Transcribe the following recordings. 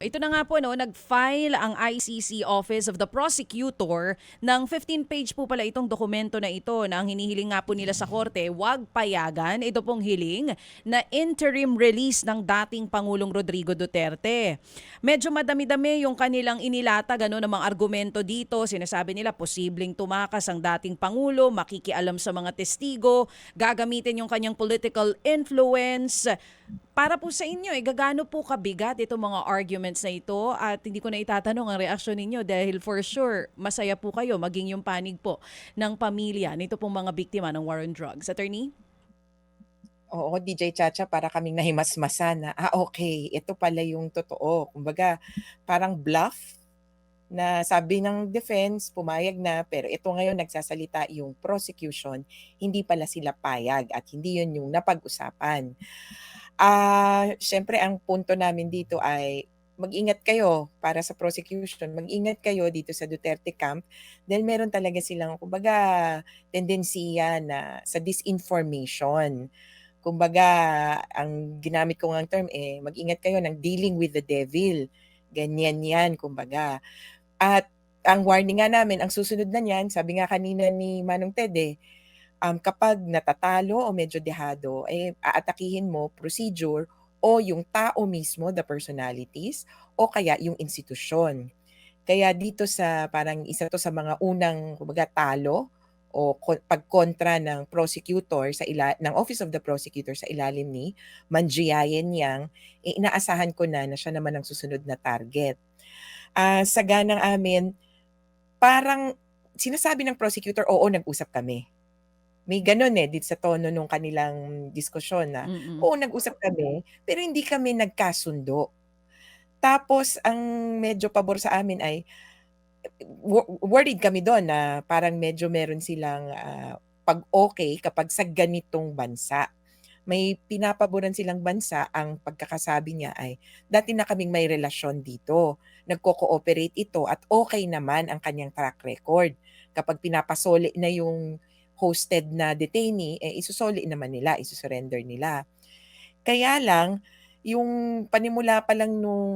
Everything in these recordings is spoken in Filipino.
Ito na nga po, no, nag-file ang ICC Office of the Prosecutor ng 15-page po pala itong dokumento na ito na ang hinihiling nga po nila sa korte, wag payagan ito pong hiling na interim release ng dating Pangulong Rodrigo Duterte. Medyo madami-dami yung kanilang inilatag ano, ng mga argumento dito. Sinasabi nila posibleng tumakas ang dating Pangulo, makikialam sa mga testigo, gagamitin yung kanyang political influence. Para po sa inyo, eh, gagano po kabigat itong mga arguments na ito at hindi ko na itatanong ang reaksyon ninyo dahil for sure, masaya po kayo maging yung panig po ng pamilya nito pong mga biktima ng war on drugs. Attorney? Oo, DJ Chacha, para kaming nahimasmasan na, ah, okay, ito pala yung totoo. Kumbaga, parang bluff na sabi ng defense, pumayag na, pero ito ngayon nagsasalita yung prosecution, hindi pala sila payag at hindi yun yung napag-usapan. Ah, siyempre ang punto namin dito ay mag-ingat kayo para sa prosecution, mag-ingat kayo dito sa Duterte camp dahil meron talaga silang kumbaga tendensiya na sa disinformation. Kumbaga, ang ginamit ko ngang term eh, mag-ingat kayo ng dealing with the devil. Ganyan yan, kumbaga. At ang warning nga namin, ang susunod na niyan, sabi nga kanina ni Manong Ted eh, um, kapag natatalo o medyo dehado, eh, aatakihin mo procedure o yung tao mismo, the personalities, o kaya yung institusyon. Kaya dito sa parang isa to sa mga unang kumbaga talo o ko- pagkontra ng prosecutor sa ila ng Office of the Prosecutor sa ilalim ni Manjiayen Yang, eh, inaasahan ko na na siya naman ang susunod na target. Ah, sa ganang amin, parang sinasabi ng prosecutor, oo, nag-usap kami. May gano'n, eh, dito sa tono nung kanilang diskusyon na, Mm-mm. oo, nag-usap kami, pero hindi kami nagkasundo. Tapos ang medyo pabor sa amin ay wo worried kami do'n na parang medyo meron silang, ah, pag-okey kapag sa ganitong bansa. May pinapaboran silang bansa, ang pagkakasabi niya ay, "Dati na kaming may relasyon dito, nagko-cooperate ito at okey naman ang kanyang track record. Kapag pinapasoli na yung hosted na detainee, eh, isusoli naman nila, isu-surrender nila." Kaya lang, yung panimula pa lang nung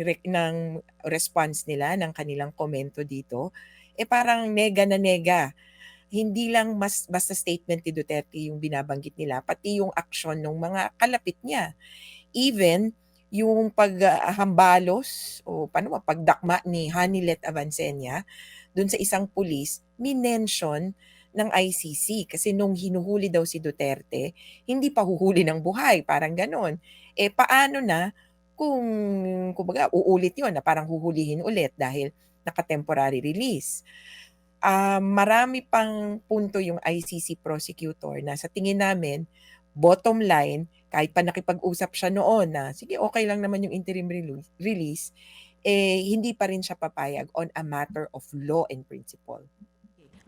re ng response nila, ng kanilang komento dito, eh, parang nega na nega. Hindi lang mas basta statement ni Duterte yung binabanggit nila, pati yung aksyon nung mga kalapit niya. Even yung paghahambalos o paano pagdakma ni Hanilet Avancenia dun sa isang pulis, minention ng ICC kasi nung hinuhuli daw si Duterte, hindi pa huhuli ng buhay, parang gano'n. Eh, paano na kung kumbaga uulit yun na parang huhulihin ulit dahil naka-temporary release. Ah, marami pang punto yung ICC prosecutor na sa tingin namin, bottom line, kahit pa nakipag-usap siya noon na, sige okey lang naman yung interim release, eh, hindi pa rin siya papayag on a matter of law and principle.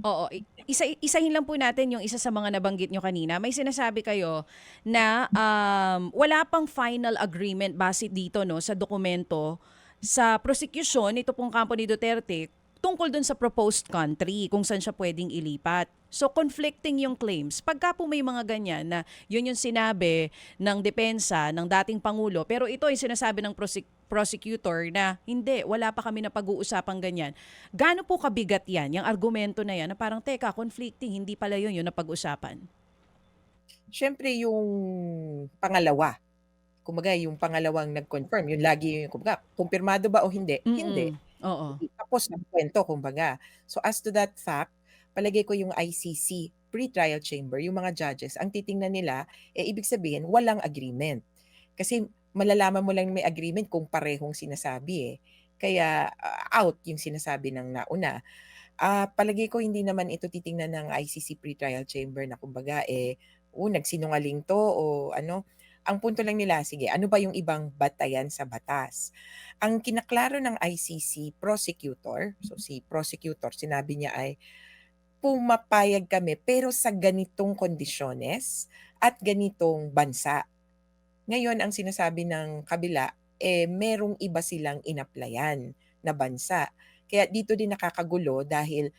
Oo, isa isahin lang po natin yung isa sa mga nabanggit niyo kanina. May sinasabi kayo na, um, wala pang final agreement base dito 'no, sa dokumento sa prosecution nito pong kampo ni Duterte tungkol dun sa proposed country kung saan siya puwedeng ilipat. So conflicting yung claims. Pagka po may mga ganyan na yun yung sinabi ng depensa ng dating pangulo pero ito ay sinasabi ng prosec prosecutor na hindi, wala pa kami napag-uusapang ganyan. Gaano po kabigat yan, yung argumento na yan na parang teka, conflicting, hindi pala yun yung napag-usapan? Siyempre yung pangalawa, kumbaga yung pangalawang nag-confirm, yung lagi yung kumbaga kumpirmado ba o hindi? Hindi. Mm, oo. Hindi tapos ang kuwento kumbaga. So as to that fact, palagay ko yung ICC pre-trial chamber, yung mga judges, ang titingnan nila, eh, ibig sabihin walang agreement. Kasi malalaman mo lang may agreement kung parehong sinasabi, eh. Kaya, ah, out yung sinasabi ng nauna. Ah, palagay ko hindi naman ito titingnan ng ICC pre-trial chamber na kumbaga, eh, "Oh, nagsinungaling 'to," o ano. Ang punto lang nila, sige ano ba yung ibang batayan sa batas? Ang kinaklaro ng ICC prosecutor, so si prosecutor sinabi niya ay, "Pumapayag kami pero sa ganitong kondisyones at ganitong bansa." Ngayon ang sinasabi ng kabila, eh, merong iba silang in-applyan na bansa. Kaya dito din nakakagulo dahil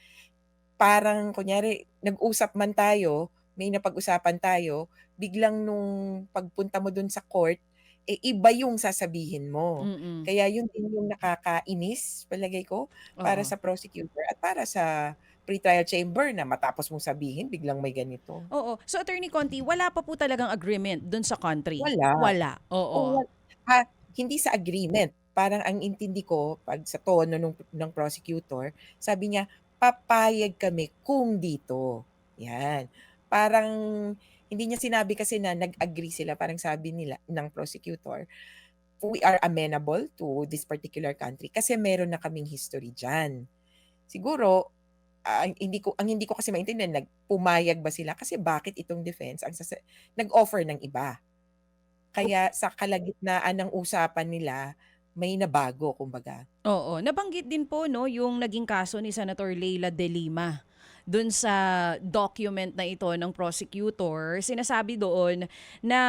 parang kunyari nag-usap man tayo, may napag-usapan tayo, biglang nung pagpunta mo dun sa court, eh, iba yung sasabihin mo. Mm. Kaya yun din yung nakakainis palagay ko para Oo. sa prosecutor at para sa pre-trial chamber na matapos mong sabihin biglang may ganito. Oo. So, Attorney Conti, wala pa po talagang agreement dun sa country? Wala. Wala, Oo, oo. ah, hindi sa agreement. Parang ang intindi ko 'pag sa tono nung ng prosecutor, sabi niya, "Papayag kami kung dito." 'Yan. Parang hindi niya sinabi kasi na nag-agree sila, parang sabi nila ng prosecutor, "We are amenable to this particular country kasi meron na kaming history diyan." Siguro, ah, hindi ko ang hindi ko kasi maintindihan nag pumayag ba sila kasi bakit itong defense ang sasa nag-offer ng iba. Kaya sa kalagitnaan ng usapan nila, may nabago kumbaga. Oo. Nabanggit din po 'no, yung naging kaso ni Senator Leila De Lima. Dun sa document na ito ng prosecutor, sinasabi doon na,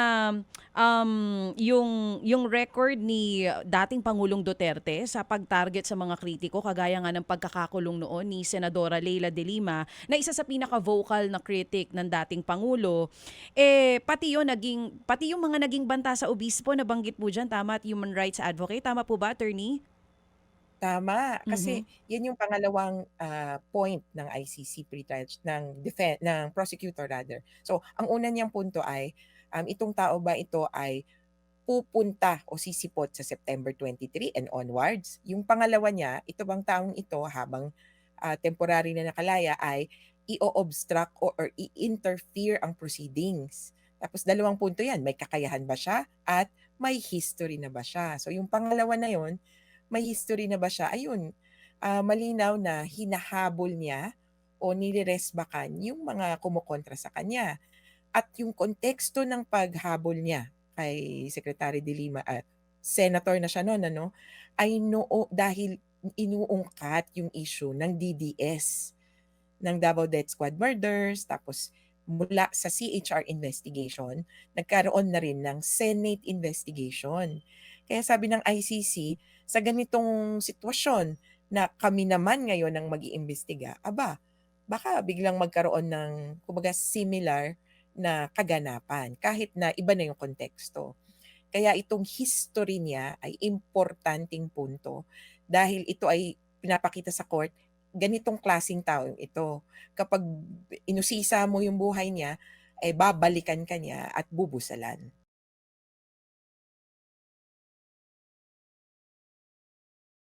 um, yung yung record ni dating Pangulong Duterte sa pag-target sa mga kritiko kagaya nga ng pagkakakulong noon ni Senadora Leila De Lima, na isa sa pinaka-vocal na critic ng dating pangulo, eh, pati yun naging pati yung mga naging banta sa obispo nabanggit po diyan, tama at human rights advocate, tama po ba, attorney? Tama. Kasi Mhm. 'yan yung pangalawang, ah, point ng ICC pre-trial ng defen ng prosecutor rather. So, ang una niyang punto ay, um, itong tao ba ito ay pupunta o sisipot sa September 23 and onwards. Yung pangalawa niya, ito bang taong ito habang, ah, temporary na nakalaya ay i-o-obstruct o or i-interfere ang proceedings. Tapos dalawang punto 'yan, may kakayahan ba siya at may history na ba siya. So, yung pangalawa na yun, may history na ba siya, ayun, ah, malinaw na hinahabol niya o nireresbakan yung mga kumokontra sa kanya. At yung konteksto ng paghabol niya kay Secretary De Lima at senator na siya nun ano, ay noo dahil inuungkat yung issue ng DDS, ng Davao Death Squad Murders, tapos mula sa CHR investigation, nagkaroon na rin ng Senate investigation. Kaya sabi ng ICC, sa ganitong sitwasyon na kami naman ngayon ang mag-iimbestiga, aba, baka biglang magkaroon ng kumbaga similar na kaganapan kahit na iba na yung konteksto. Kaya itong history niya ay importanteng punto dahil ito ay pinapakita sa court, ganitong klaseng tao ito. Kapag inusisa mo yung buhay niya, eh babalikan ka niya at bubusalan.